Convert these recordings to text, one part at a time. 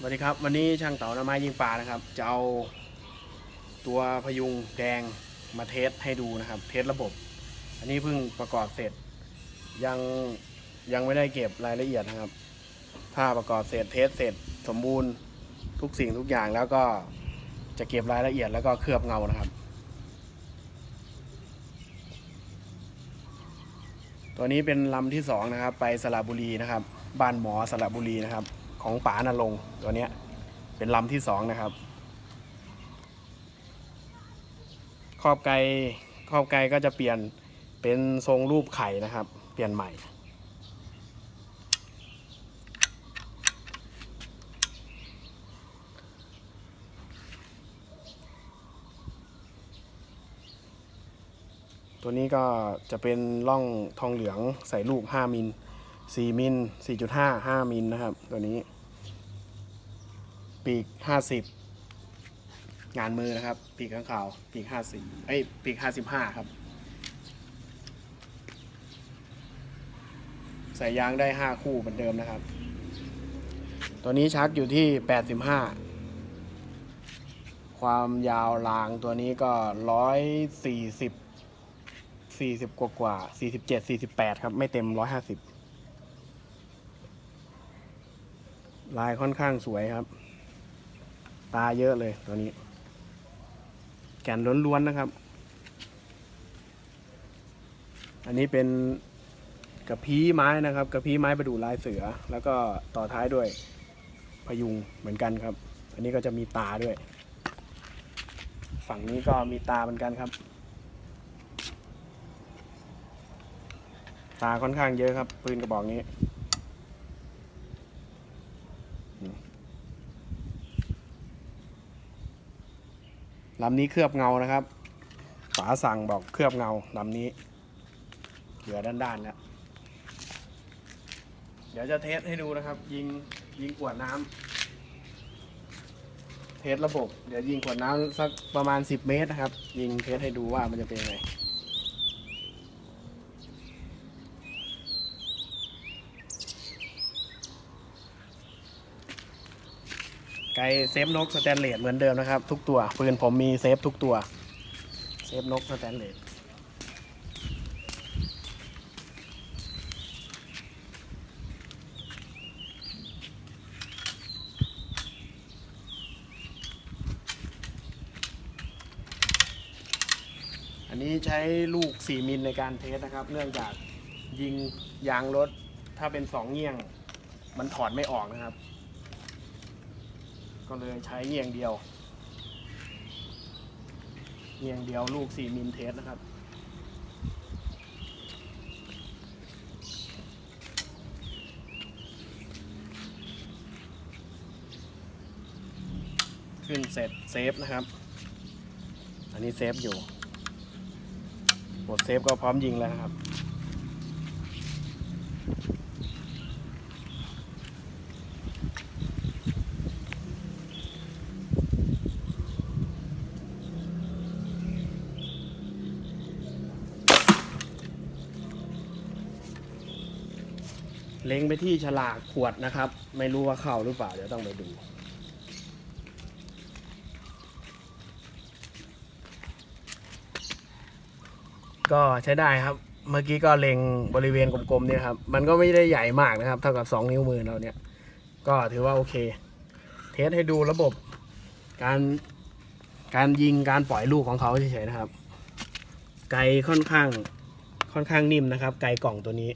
สวัสดีครับวันนี้ช่างเต๋าหน้าไม้ยิงปลานะครับ จะเอาตัวพยุงแดงมาเทสให้ดูนะครับ เทสระบบ อันนี้เพิ่งประกอบเสร็จ ยังยังไม่ได้เก็บรายละเอียดนะครับ ถ้าประกอบเสร็จเทสเสร็จสมบูรณ์ทุกสิ่งทุกอย่างแล้วก็จะเก็บรายละเอียดแล้วก็เคลือบเงานะครับ ตัวนี้เป็นลำที่สองนะครับ ไปสระบุรีนะครับ บ้านหมอสระบุรีนะครับ ของป๋านรงตัวเนี้ยเป็นลำที่สองนะครับครอบไกลครอบไกลก็จะเปลี่ยนเป็นทรงรูปไข่นะครับ เปลี่ยนใหม่ ตัวนี้ก็จะเป็นร่องทองเหลืองใส่ลูก 5 มิล 4 มิล 4.5 5 มิลนะครับ ตัวนี้ ปีก50งานมือนะครับ ปีกข้างขาว ปีก50เอ้ยปีก55ครับ ใส่ยางได้5คู่เหมือนเดิมนะครับ ตัวนี้ชักอยู่ที่85ความยาวรางตัวนี้ก็140สี่สิบกว่ากว่าสี่สิบเจ็ดสี่สิบแปดครับ ไม่เต็มร้อยห้าสิบลายค่อนข้างสวยครับ ตาเยอะเลยตัวนี้ แก่นล้วนๆนะครับ อันนี้เป็นกระพี้ไม้นะครับ กระพี้ไม้ประดู่ลายเสือ แล้วก็ต่อท้ายด้วยพยุงเหมือนกันครับ อันนี้ก็จะมีตาด้วย ฝั่งนี้ก็มีตาเหมือนกันครับ ตาค่อนข้างเยอะครับ ปืนกระบอกนี้อืม ลำนี้เคลือบเงานะครับฝาสั่งบอกเคลือบเงาลำนี้เหลือด้านๆแล้วเดี๋ยวจะเทสให้ดูนะครับ ยิงยิงขวดน้ำเทสระบบ เดี๋ยวยิงขวดน้ำสักประมาณ 10 เมตรนะครับ ยิงเทสให้ดูว่ามันจะเป็นยังไง ไกเซฟนกสแตนเลสเหมือนเดิมนะครับ ทุกตัวปืนผมมีเซฟทุกตัว เซฟนกสแตนเลสอันนี้ใช้ลูก 4 มิลในการเทสนะครับ เนื่องจากยิงยางรถถ้าเป็น 2เงี่ยง มันถอดไม่ออกนะครับ ก็เลยใช้เงียงเดียวเงียงเดียวลูก 4มิลเทสนะครับ ขึ้นเสร็จเซฟนะครับ อันนี้เซฟอยู่กดเซฟก็พร้อมยิงแล้วครับ เล็งไปที่ฉลากขวดนะครับ ไม่รู้ว่าเข้าหรือเปล่า เดี๋ยวต้องไปดูก็ใช้ได้ครับ เมื่อกี้ก็เล็งบริเวณกลมๆเนี่ยครับ มันก็ไม่ได้ใหญ่มากนะครับ เท่ากับ 2 นิ้วมือเราเนี่ย ก็ถือว่าโอเค เทสให้ดูระบบการการยิงการปล่อยลูกของเขาเฉยๆนะครับ ไกลค่อนข้างค่อนข้างนิ่มนะครับ ไกลกล่องตัวนี้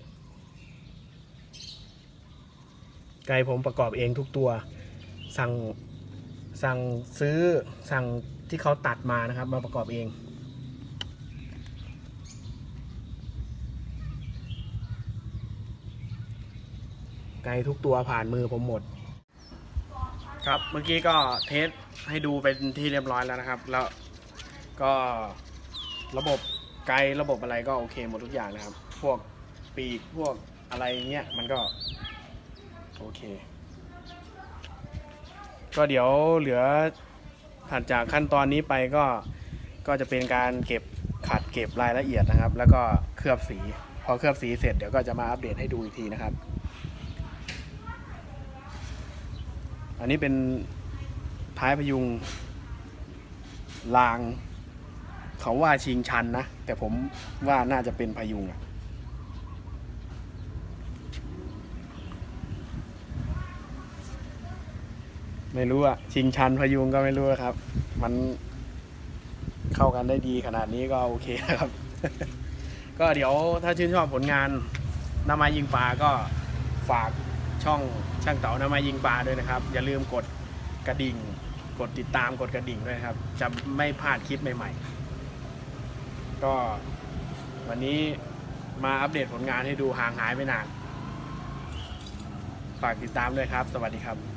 ไกลผมประกอบเองทุกตัว สั่งสั่งซื้อสั่งที่เขาตัดมานะครับ มาประกอบเอง ไกลทุกตัวผ่านมือผมหมด ครับเมื่อกี้ก็เทสให้ดูเป็นที่เรียบร้อยแล้วนะครับ แล้วก็ระบบไกลระบบอะไรก็โอเคหมดทุกอย่างนะครับ พวกปีกพวกอะไรเงี้ยมันก็ โอเค ก็เดี๋ยวเหลือถัดจากขั้นตอนนี้ไปก็ก็จะเป็นการเก็บขัดเก็บรายละเอียดนะครับ แล้วก็เคลือบสี พอเคลือบสีเสร็จเดี๋ยวก็จะมาอัปเดตให้ดูอีกทีนะครับ อันนี้เป็นท้ายพยุงราง เขาว่าชิงชันนะ แต่ผมว่าน่าจะเป็นพยุงอะ ไม่รู้อะชิงชันพยุงก็ไม่รู้ครับ มันเข้ากันได้ดีขนาดนี้ก็โอเคนะครับ ก็เดี๋ยวถ้าชื่นชอบผลงานนามายิงปลาก็ฝากช่องช่างเต๋านามายิงปลาด้วยนะครับ อย่าลืมกดกระดิ่ง กดติดตามกดกระดิ่งด้วยครับ จะไม่พลาดคลิปใหม่ ๆ ก็วันนี้มาอัปเดตผลงานให้ดูห่างหายไปนาน ฝากติดตามด้วยครับ สวัสดีครับ